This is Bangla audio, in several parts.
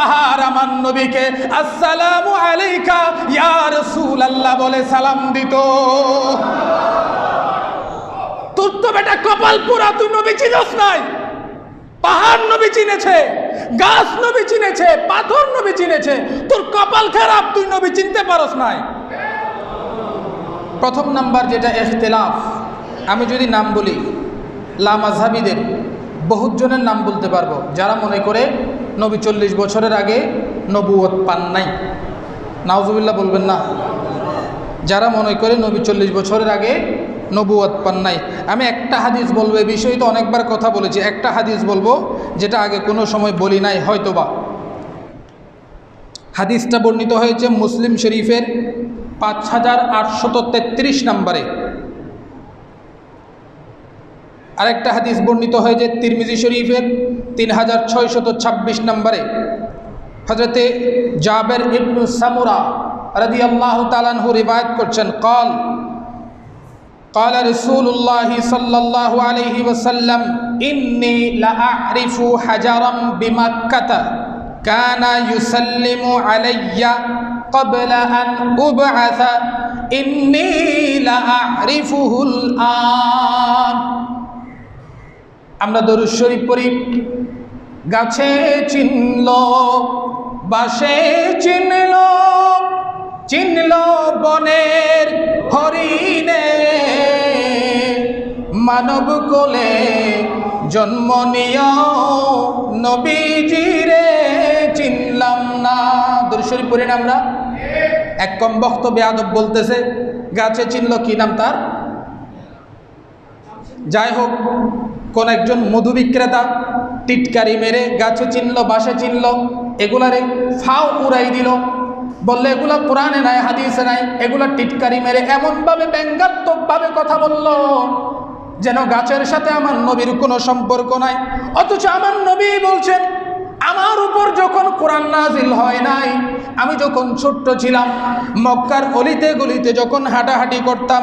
পাহাড় আমার নবীকে, আসসালামু আলাইকা, ইয়া রাসূলুল্লাহ বলে সালাম দিত। তোর তো বেটা কপাল পুরা তুই নবী চিনস নাই। পাহাড় নবী চিনেছে, গাছ নবী চিনেছে, পাথর নবী চিনেছে, তোর কপাল খারাপ, তুই নবী চিনতে পারস নাই। প্রথম নাম্বার যেটা এখতেলাফ, আমি যদি নাম বলি লামাজহাবিদের বহুত জনের নাম বলতে পারব, যারা মনে করে নবী চল্লিশ বছরের আগে নবুয়ত পান নাই। নাওজুবিল্লাহ বলবেন না। যারা মনে করে নবী চল্লিশ বছরের আগে নবুয়ত পান নাই। আমি একটা হাদিস বলব, এ বিষয়ে তো অনেকবার কথা বলেছি। একটা হাদিস বলব, যেটা আগে কোনো সময় বলি নাই, হয়তোবা। হাদিসটা বর্ণিত হয়েছে মুসলিম শরীফের পাঁচ হাজার আটশত তেত্রিশ নম্বরে। আরেকটা হাদিস বর্ণিত হয়েছে তিরমিজি শরীফের তিন হাজার ছয়শত ছাব্বিশ নম্বরে হজরতে জাবের ইবনু সামুরা রদি আল্লাহ তালানহু রিবায়ত করছেন কল قال رسول الله صلى الله عليه وسلم إني لأعرف حجرا بمكة كان يسلم علي قبل أن أبعث إني لأعرفه الآن আমরা দরুদ শরীফ পড়ি, গাছে চিনল, বাসে চিনল চিনল বনের হরিণে। মানব কোলে জন্ম নিয় চিনলাম না। দরুদ শরীফ পড়ি না আমরা? এক কম বক্তব্য আদব বলতেছে, গাছে চিনল কি নাম তার? যাই হোক কোন একজন মধু বিক্রেতা টিটকারি মেরে গাছে চিনল বাসে চিনল, এগুলারে ফাও উড়াই দিল। বললে, এগুলা কোরআনে নাই, হাদিসে নাই, এগুলা টিটকারি মেরে এমনভাবে ব্যঙ্গাত্মকভাবে কথা বলল যেন গাছের সাথে আমার নবীর কোনো সম্পর্ক নাই। অথচ আমার নবী বলছেন, আমার উপর যখন কোরআন নাজিল হয় নাই আমি যখন ছোট্ট ছিলাম, মক্কার অলিতে গলিতে যখন হাঁটাহাঁটি করতাম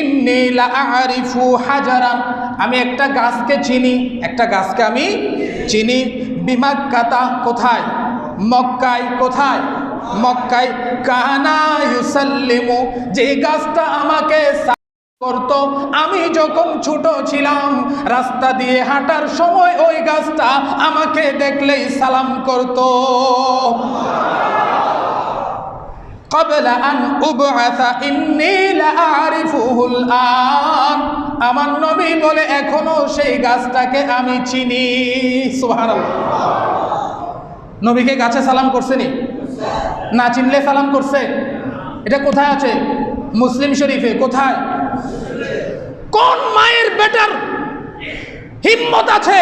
ইন্নিলা আরিফু হাজারান আমি একটা গাছকে চিনি, একটা গাছকে আমি চিনি। বিমাক্কাতা কোথায়? মক্কায় কোথায়? মক্কায় কানা ইউসাল্লিমু, যে গাছটা আমাকে করত। আমি যখন ছোট ছিলাম, রাস্তা দিয়ে হাঁটার সময় ওই গাছটা আমাকে দেখলেই সালাম করত। قبل أن أبعث إني لأعرفه الآن আমার নবী বলে এখনো সেই গাছটাকে আমি চিনি সুবহানাল্লাহ নবীকে গাছে সালাম করছেনি না চিনলে সালাম করছে এটা কোথায় আছে মুসলিম শরীফে কোথায় কোন মায়ের বেটার হিম্মত আছে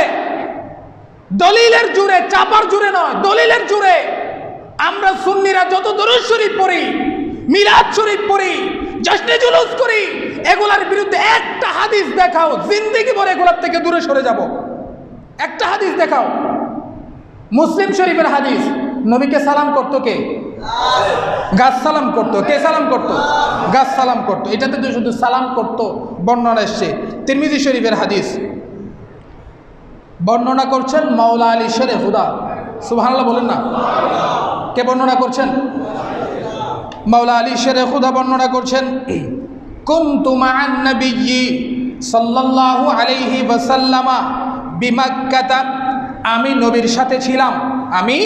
দলিলের জুড়ে চাপার জুড়ে নয় দলিলের জুড়ে আমরা সুন্নিরা যত দরুদ শরীফ পড়ি, মিলাদ শরীফ পড়ি জশ্নে জুলুস করি, এগুলার বিরুদ্ধে একটা হাদিস দেখাও, জিন্দিগি ভরে এগুলার থেকে দূরে সরে যাব। একটা হাদিস দেখাও। মুসলিম শরীফের হাদিস, নবীকে সালাম করতো কে? গাছ সালাম করতো। কে সালাম করতো? গাছ সালাম করতো। এটাতে তো শুধু সালাম করতো, বর্ণনা এসছে। তিরমিজি শরীফের হাদিস। বর্ণনা করছেন মাওলা আলী শেরে হুদা। সুবহানাল্লাহ বলেন না? কে বর্ণনা করছেন? মাওলা আলী শেরে হুদা বর্ণনা করছেন। সাল্লাল্লাহু আমি নবীর সাথে ছিলাম। আমি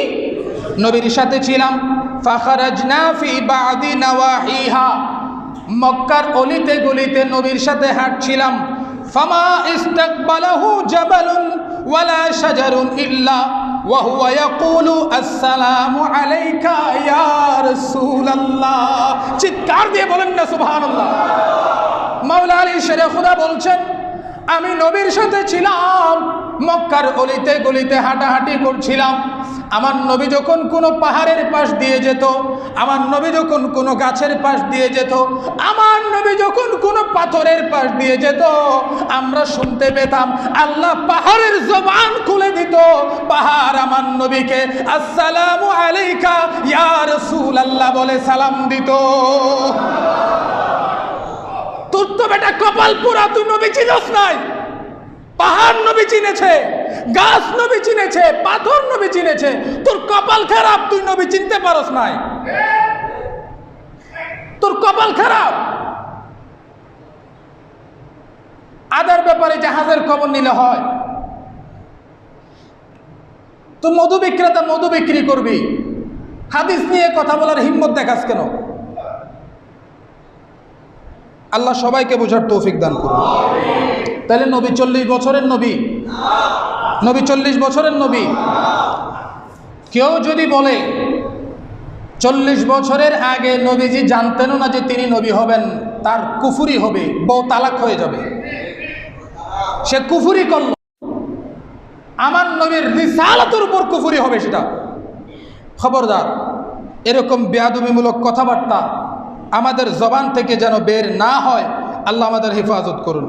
নবীর সাথে ছিলাম। নাওয়াহিহা। মক্কার অলিতে গলিতে নবীর সাথে হাঁটছিলাম। ফামা ইস্তাকবালাহু জাবালুন ওয়ালা শাজারুন ইল্লা। وهو يقول السلام عليك يا رسول الله চিৎকার দিয়ে বলেন না সুবহানাল্লাহ মাওলা আলী শেরে খুদা বলছেন আমি নবীর সাথে ছিলাম মক্কার অলিতে গলিতে হাঁটাহাঁটি করছিলাম আমার নবী যখন কোনো পাহাড়ের পাশ দিয়ে যেত আমার নবী যখন কোনো গাছের পাশ দিয়ে যেত আমার নবী যখন কোনো পাথরের পাশ দিয়ে যেত, আমরা শুনতে পেতাম আল্লাহ পাহাড়ের জবান খুলে দিত, পাহাড় আমার নবীকে, আসসালামু আলাইকা, ইয়া রাসূলুল্লাহ বলে সালাম দিত। তোর তো বেটা কপাল পুরা, তুই নবী চিনস নাই। পাহাড় নবী চিনেছে, গাছ নবী চিনেছে, পাথর নবী চিনেছে, তোর কপাল খারাপ, তুই নবী চিনতে পারস নাই। তোর কপাল খারাপ। আদার ব্যাপারে জাহাজের খবর নিলে হয়। তো মধু বিক্রেতা মধু বিক্রি করবি। হাদিস নিয়ে কথা বলার হিম্মত দেখাস কেন? আল্লাহ সবাইকে বোঝার তৌফিক দান করুন। তাহলে নবী চল্লিশ বছরের নবী। নবী চল্লিশ বছরের নবী। কেউ যদি বলে, চল্লিশ বছরের আগে নবীজি জানতেনও না যে তিনি নবী হবেন, তার কুফুরি হবে, বউ তালাক হয়ে যাবে। সে কুফুরি করল। আমার নবীর রিসালাতের উপর কুফুরি হবে সেটা। খবরদার, এরকম বেয়াদবিমূলক কথাবার্তা আমাদের জবান থেকে যেন বের না হয়, আল্লাহ আমাদের হেফাজত করুন।